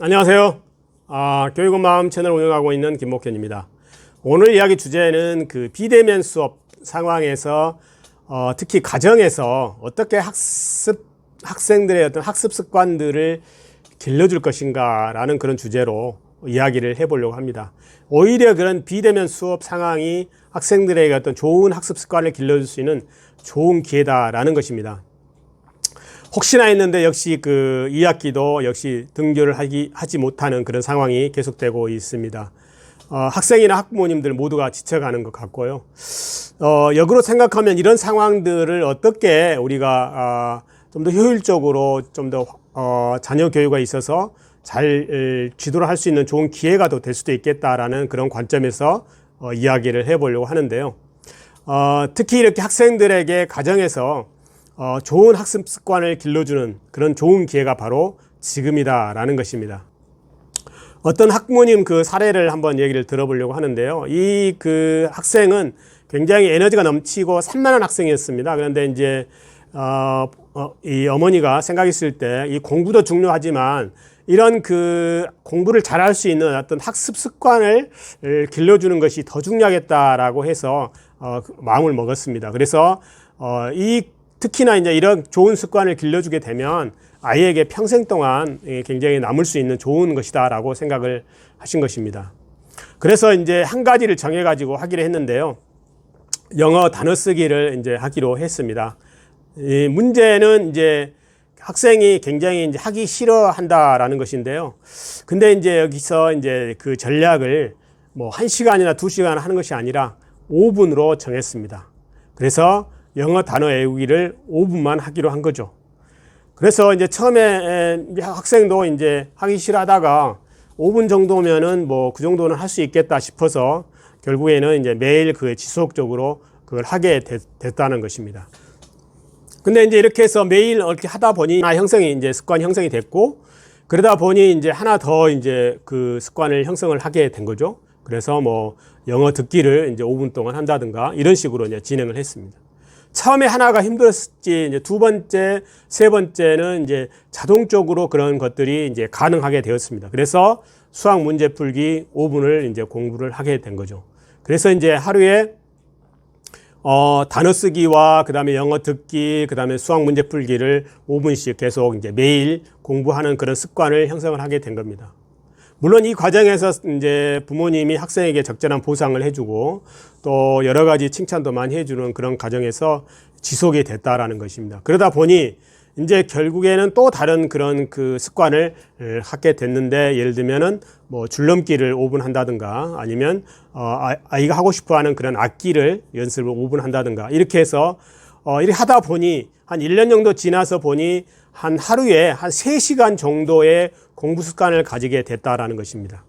안녕하세요. 아, 교육은 마음 채널 운영하고 있는 김목현입니다. 오늘 이야기 주제는 그 비대면 수업 상황에서 어, 특히 가정에서 어떻게 학습 학생들의 어떤 학습 습관들을 길러줄 것인가라는 그런 주제로 이야기를 해보려고 합니다. 오히려 그런 비대면 수업 상황이 학생들에게 어떤 좋은 학습 습관을 길러줄 수 있는 좋은 기회다라는 것입니다. 혹시나 했는데 역시 그 2학기도 역시 등교를 하기, 하지 못하는 그런 상황이 계속되고 있습니다. 어, 학생이나 학부모님들 모두가 지쳐가는 것 같고요. 어, 역으로 생각하면 이런 상황들을 어떻게 우리가 어, 좀 더 효율적으로 좀더 어, 자녀 교육에 있어서 잘 지도를 할 수 있는 좋은 기회가 더 될 수도 있겠다라는 그런 관점에서 어, 이야기를 해보려고 하는데요. 어, 특히 이렇게 학생들에게 가정에서 어, 좋은 학습 습관을 길러주는 그런 좋은 기회가 바로 지금이다라는 것입니다. 어떤 학부모님 그 사례를 한번 얘기를 들어보려고 하는데요. 이 그 학생은 굉장히 에너지가 넘치고 산만한 학생이었습니다. 그런데 이제 어, 어, 이 어머니가 생각했을 때 이 공부도 중요하지만 이런 그 공부를 잘할 수 있는 어떤 학습 습관을 길러주는 것이 더 중요하겠다라고 해서 어, 마음을 먹었습니다. 그래서 어, 이 특히나 이제 이런 좋은 습관을 길러주게 되면 아이에게 평생 동안 굉장히 남을 수 있는 좋은 것이다라고 생각을 하신 것입니다. 그래서 이제 한 가지를 정해가지고 하기로 했는데요. 영어 단어 쓰기를 이제 하기로 했습니다. 이 문제는 이제 학생이 굉장히 이제 하기 싫어한다라는 것인데요. 근데 이제 여기서 이제 그 전략을 뭐한 시간이나 두 시간 하는 것이 아니라 5분으로 정했습니다. 그래서 영어 단어 외우기를 5분만 하기로 한 거죠. 그래서 이제 처음에 학생도 이제 하기 싫어하다가 5분 정도면은 뭐 그 정도는 할 수 있겠다 싶어서 결국에는 이제 매일 그 지속적으로 그걸 하게 됐, 다는 것입니다. 근데 이제 이렇게 해서 매일 이렇게 하다 보니 형성이 이제 습관 형성이 됐고 그러다 보니 이제 하나 더 이제 그 습관을 형성을 하게 된 거죠. 그래서 뭐 영어 듣기를 이제 5분 동안 한다든가 이런 식으로 이제 진행을 했습니다. 처음에 하나가 힘들었지 이제 두 번째, 세 번째는 이제 자동적으로 그런 것들이 이제 가능하게 되었습니다. 그래서 수학 문제 풀기 5분을 이제 공부를 하게 된 거죠. 그래서 이제 하루에 어, 단어 쓰기와 그 다음에 영어 듣기, 그 다음에 수학 문제 풀기를 5분씩 계속 이제 매일 공부하는 그런 습관을 형성을 하게 된 겁니다. 물론 이 과정에서 이제 부모님이 학생에게 적절한 보상을 해주고 또 여러 가지 칭찬도 많이 해주는 그런 과정에서 지속이 됐다라는 것입니다. 그러다 보니 이제 결국에는 또 다른 그런 그 습관을 하게 됐는데 예를 들면은 뭐 줄넘기를 5분 한다든가 아니면 어 아, 아이가 하고 싶어 하는 그런 악기를 연습을 5분 한다든가 이렇게 해서 어 이렇게 하다 보니 한 1년 정도 지나서 보니 한 하루에 한 3시간 정도의 공부 습관을 가지게 됐다라는 것입니다.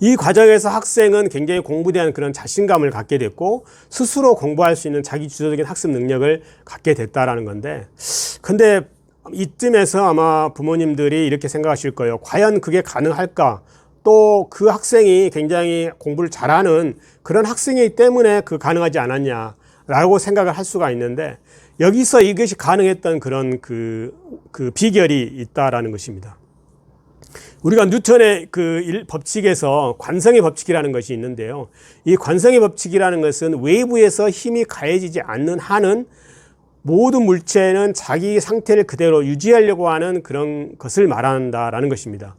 이 과정에서 학생은 굉장히 공부에 대한 그런 자신감을 갖게 됐고 스스로 공부할 수 있는 자기 주도적인 학습 능력을 갖게 됐다라는 건데 근데 이쯤에서 아마 부모님들이 이렇게 생각하실 거예요. 과연 그게 가능할까? 또 그 학생이 굉장히 공부를 잘하는 그런 학생이기 때문에 그 가능하지 않았냐 라고 생각을 할 수가 있는데 여기서 이것이 가능했던 그런 그, 그 비결이 있다라는 것입니다. 우리가 뉴턴의 그 일, 법칙에서 관성의 법칙이라는 것이 있는데요. 이 관성의 법칙이라는 것은 외부에서 힘이 가해지지 않는 한은 모든 물체는 자기 상태를 그대로 유지하려고 하는 그런 것을 말한다라는 것입니다.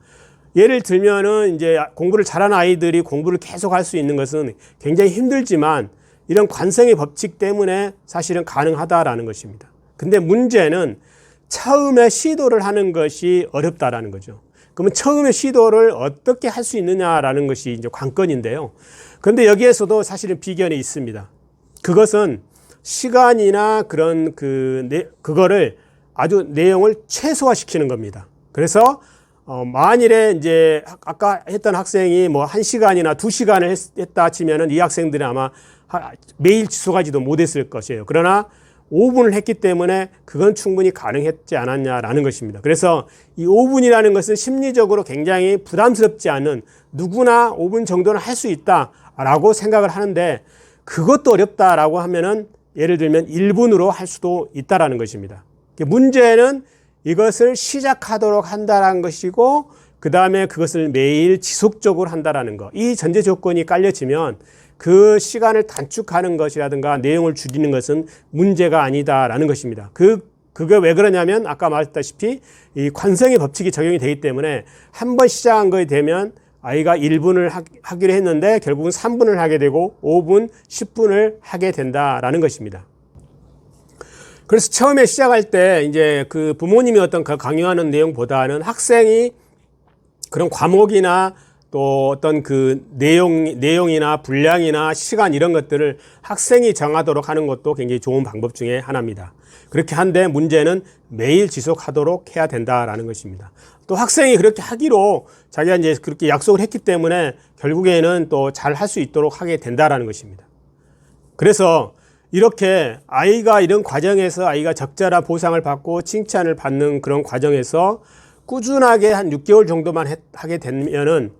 예를 들면은 이제 공부를 잘하는 아이들이 공부를 계속 할 수 있는 것은 굉장히 힘들지만 이런 관성의 법칙 때문에 사실은 가능하다라는 것입니다. 근데 문제는 처음에 시도를 하는 것이 어렵다라는 거죠. 그러면 처음에 시도를 어떻게 할 수 있느냐라는 것이 이제 관건인데요. 근데 여기에서도 사실은 비견이 있습니다. 그것은 시간이나 그런 그, 네, 그거를 아주 내용을 최소화시키는 겁니다. 그래서 어, 만일에 이제 아까 했던 학생이 뭐 한 시간이나 두 시간을 했, 했다 치면은 이 학생들이 아마 매일 지속하지도 못했을 것이에요. 그러나 5분을 했기 때문에 그건 충분히 가능했지 않았냐라는 것입니다. 그래서 이 5분이라는 것은 심리적으로 굉장히 부담스럽지 않은 누구나 5분 정도는 할 수 있다라고 생각을 하는데 그것도 어렵다라고 하면은 예를 들면 1분으로 할 수도 있다라는 것입니다. 문제는 이것을 시작하도록 한다는 것이고 그 다음에 그것을 매일 지속적으로 한다라는 것. 이 전제 조건이 깔려지면 그 시간을 단축하는 것이라든가 내용을 줄이는 것은 문제가 아니다라는 것입니다. 그 그게 왜 그러냐면 아까 말했다시피 이 관성의 법칙이 적용이 되기 때문에 한 번 시작한 거에 되면 아이가 1분을 하, 기로 했는데 결국은 3분을 하게 되고 5분, 10분을 하게 된다라는 것입니다. 그래서 처음에 시작할 때 이제 그 부모님이 어떤 그 강요하는 내용보다는 학생이 그런 과목이나 또 어떤 그 내용, 내용이나 분량이나 시간 이런 것들을 학생이 정하도록 하는 것도 굉장히 좋은 방법 중에 하나입니다. 그렇게 한데 문제는 매일 지속하도록 해야 된다라는 것입니다. 또 학생이 그렇게 하기로 자기가 이제 그렇게 약속을 했기 때문에 결국에는 또 잘 할 수 있도록 하게 된다라는 것입니다. 그래서 이렇게 아이가 이런 과정에서 아이가 적절한 보상을 받고 칭찬을 받는 그런 과정에서 꾸준하게 한 6개월 정도만 하게 되면은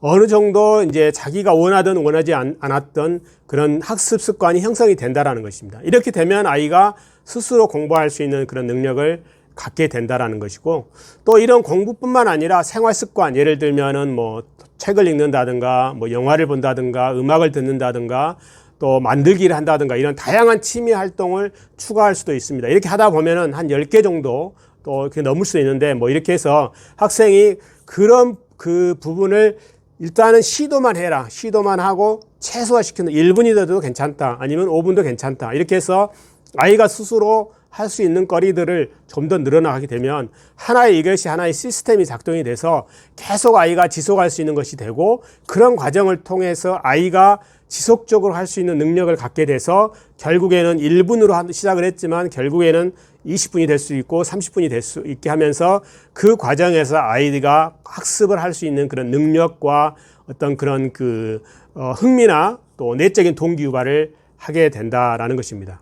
어느 정도 이제 자기가 원하든 원하지 않았던 그런 학습 습관이 형성이 된다라는 것입니다. 이렇게 되면 아이가 스스로 공부할 수 있는 그런 능력을 갖게 된다라는 것이고 또 이런 공부뿐만 아니라 생활 습관 예를 들면은 뭐 책을 읽는다든가 뭐 영화를 본다든가 음악을 듣는다든가 또 만들기를 한다든가 이런 다양한 취미 활동을 추가할 수도 있습니다. 이렇게 하다 보면은 한 10개 정도 또 이렇게 넘을 수 있는데 뭐 이렇게 해서 학생이 그런 그 부분을 일단은 시도만 해라. 시도만 하고 최소화시키는 1분이라도 괜찮다. 아니면 5분도 괜찮다. 이렇게 해서 아이가 스스로 할 수 있는 거리들을 좀 더 늘어나게 되면 하나의 이것이 하나의 시스템이 작동이 돼서 계속 아이가 지속할 수 있는 것이 되고 그런 과정을 통해서 아이가 지속적으로 할 수 있는 능력을 갖게 돼서 결국에는 1분으로 시작을 했지만 결국에는 20분이 될 수 있고 30분이 될 수 있게 하면서 그 과정에서 아이가 학습을 할 수 있는 그런 능력과 어떤 그런 그 어, 흥미나 또 내적인 동기 유발을 하게 된다라는 것입니다.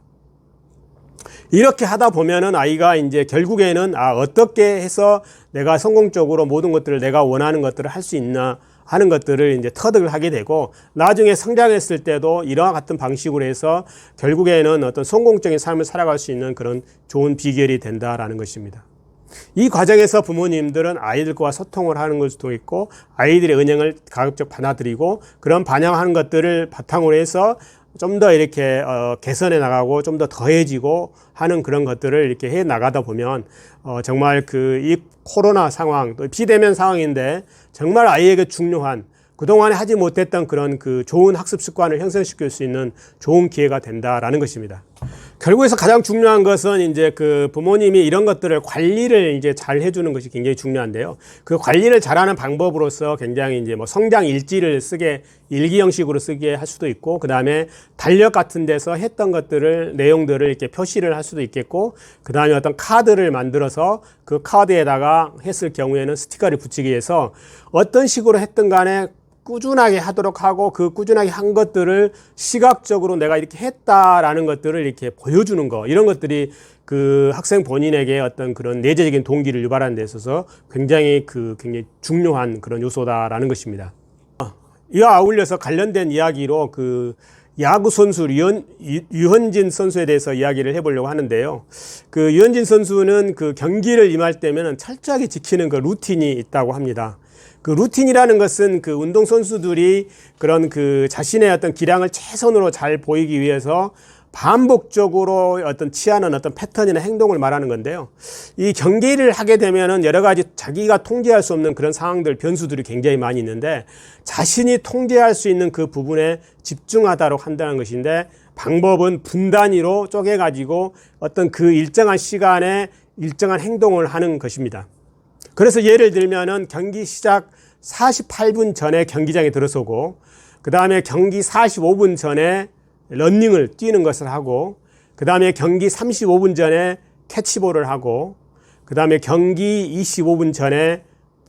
이렇게 하다 보면은 아이가 이제 결국에는 아 어떻게 해서 내가 성공적으로 모든 것들을 내가 원하는 것들을 할 수 있나 하는 것들을 이제 터득을 하게 되고 나중에 성장했을 때도 이러한 같은 방식으로 해서 결국에는 어떤 성공적인 삶을 살아갈 수 있는 그런 좋은 비결이 된다라는 것입니다. 이 과정에서 부모님들은 아이들과 소통을 하는 걸 수도 있고 아이들의 은행을 가급적 받아들이고 그런 반영하는 것들을 바탕으로 해서 좀 더 이렇게 어, 개선해 나가고 좀 더 더해지고 하는 그런 것들을 이렇게 해 나가다 보면 어, 정말 그 이 코로나 상황 또 비대면 상황인데 정말 아이에게 중요한 그동안에 하지 못했던 그런 그 좋은 학습 습관을 형성시킬 수 있는 좋은 기회가 된다라는 것입니다. 결국에서 가장 중요한 것은 이제 그 부모님이 이런 것들을 관리를 이제 잘 해주는 것이 굉장히 중요한데요. 그 관리를 잘하는 방법으로서 굉장히 이제 뭐 성장 일지를 쓰게 일기 형식으로 쓰게 할 수도 있고, 그 다음에 달력 같은 데서 했던 것들을 내용들을 이렇게 표시를 할 수도 있겠고, 그 다음에 어떤 카드를 만들어서 그 카드에다가 했을 경우에는 스티커를 붙이기 위해서 어떤 식으로 했든 간에 꾸준하게 하도록 하고 그 꾸준하게 한 것들을 시각적으로 내가 이렇게 했다라는 것들을 이렇게 보여주는 거 이런 것들이 그 학생 본인에게 어떤 그런 내재적인 동기를 유발하는 데 있어서 굉장히 그 굉장히 중요한 그런 요소다라는 것입니다. 이와 아울려서 관련된 이야기로 그 야구 선수 류현, 유현진 선수에 대해서 이야기를 해보려고 하는데요. 그 유현진 선수는 그 경기를 임할 때면 철저하게 지키는 그 루틴이 있다고 합니다. 그 루틴이라는 것은 그 운동 선수들이 그런 그 자신의 어떤 기량을 최선으로 잘 보이기 위해서 반복적으로 어떤 취하는 어떤 패턴이나 행동을 말하는 건데요. 이 경기를 하게 되면은 여러 가지 자기가 통제할 수 없는 그런 상황들, 변수들이 굉장히 많이 있는데 자신이 통제할 수 있는 그 부분에 집중하도록 한다는 것인데 방법은 분단위로 쪼개가지고 어떤 그 일정한 시간에 일정한 행동을 하는 것입니다. 그래서 예를 들면은 경기 시작 48분 전에 경기장에 들어서고 그 다음에 경기 45분 전에 런닝을 뛰는 것을 하고 그 다음에 경기 35분 전에 캐치볼을 하고 그 다음에 경기 25분 전에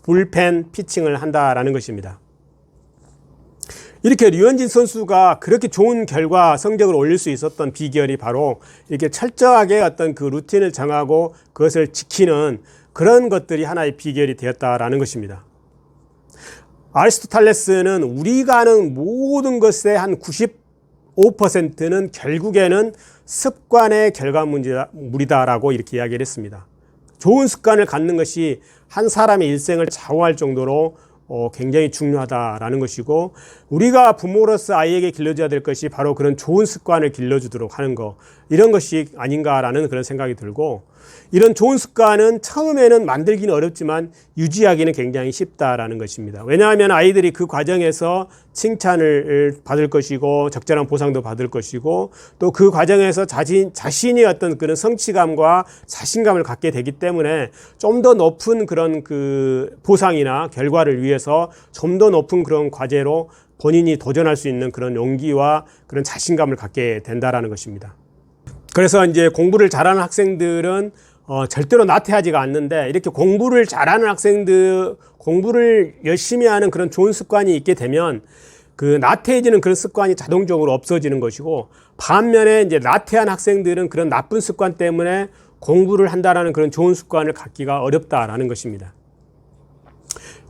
불펜 피칭을 한다라는 것입니다. 이렇게 류현진 선수가 그렇게 좋은 결과 성적을 올릴 수 있었던 비결이 바로 이렇게 철저하게 어떤 그 루틴을 정하고 그것을 지키는 그런 것들이 하나의 비결이 되었다라는 것입니다. 아리스토텔레스는 우리가 하는 모든 것의 한 95%는 결국에는 습관의 결과물이다라고 이렇게 이야기를 했습니다. 좋은 습관을 갖는 것이 한 사람의 일생을 좌우할 정도로 어, 굉장히 중요하다라는 것이고 우리가 부모로서 아이에게 길러줘야 될 것이 바로 그런 좋은 습관을 길러주도록 하는 거 이런 것이 아닌가라는 그런 생각이 들고 이런 좋은 습관은 처음에는 만들기는 어렵지만 유지하기는 굉장히 쉽다라는 것입니다. 왜냐하면 아이들이 그 과정에서 칭찬을 받을 것이고 적절한 보상도 받을 것이고 또 그 과정에서 자신, 자신이 어떤 그런 성취감과 자신감을 갖게 되기 때문에 좀 더 높은 그런 그 보상이나 결과를 위해서 좀 더 높은 그런 과제로 본인이 도전할 수 있는 그런 용기와 그런 자신감을 갖게 된다라는 것입니다. 그래서 이제 공부를 잘하는 학생들은 어, 절대로 나태하지가 않는데 이렇게 공부를 잘하는 학생들 공부를 열심히 하는 그런 좋은 습관이 있게 되면 그 나태해지는 그런 습관이 자동적으로 없어지는 것이고 반면에 이제 나태한 학생들은 그런 나쁜 습관 때문에 공부를 한다라는 그런 좋은 습관을 갖기가 어렵다라는 것입니다.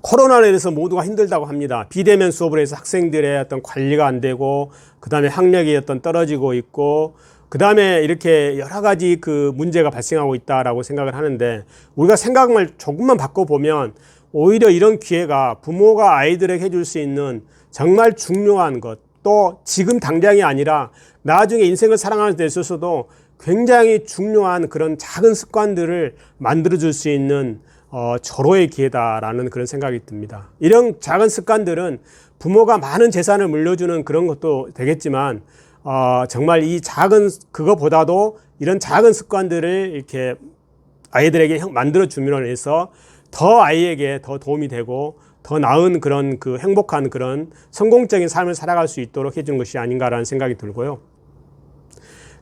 코로나로 인해서 모두가 힘들다고 합니다. 비대면 수업을 해서 학생들의 어떤 관리가 안 되고 그 다음에 학력이 어떤 떨어지고 있고 그 다음에 이렇게 여러 가지 그 문제가 발생하고 있다라고 생각을 하는데 우리가 생각을 조금만 바꿔보면 오히려 이런 기회가 부모가 아이들에게 해줄 수 있는 정말 중요한 것 또 지금 당장이 아니라 나중에 인생을 살아가는 데 있어서도 굉장히 중요한 그런 작은 습관들을 만들어 줄 수 있는 어, 절호의 기회다라는 그런 생각이 듭니다. 이런 작은 습관들은 부모가 많은 재산을 물려주는 그런 것도 되겠지만 어, 정말 이 작은 그거보다도 이런 작은 습관들을 이렇게 아이들에게 만들어 줌으로 해서 더 아이에게 더 도움이 되고 더 나은 그런 그 행복한 그런 성공적인 삶을 살아갈 수 있도록 해주는 것이 아닌가라는 생각이 들고요.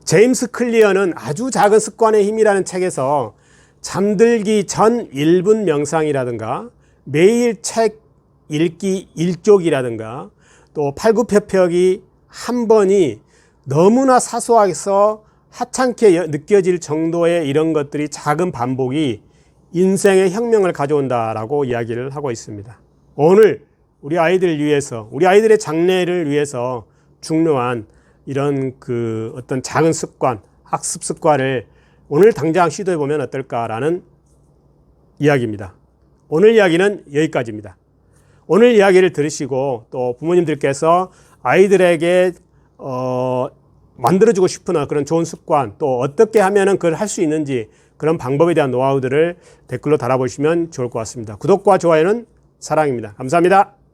제임스 클리어는 아주 작은 습관의 힘이라는 책에서 잠들기 전 1분 명상이라든가 매일 책 읽기 1쪽이라든가 또 팔굽혀펴기 한 번이 너무나 사소하게서 하찮게 느껴질 정도의 이런 것들이 작은 반복이 인생의 혁명을 가져온다라고 이야기를 하고 있습니다. 오늘 우리 아이들을 위해서, 우리 아이들의 장래를 위해서 중요한 이런 그 어떤 작은 습관, 학습 습관을 오늘 당장 시도해 보면 어떨까라는 이야기입니다. 오늘 이야기는 여기까지입니다. 오늘 이야기를 들으시고 또 부모님들께서 아이들에게 어, 만들어주고 싶은 그런 좋은 습관 또 어떻게 하면은 그걸 할 수 있는지 그런 방법에 대한 노하우들을 댓글로 달아보시면 좋을 것 같습니다. 구독과 좋아요는 사랑입니다. 감사합니다.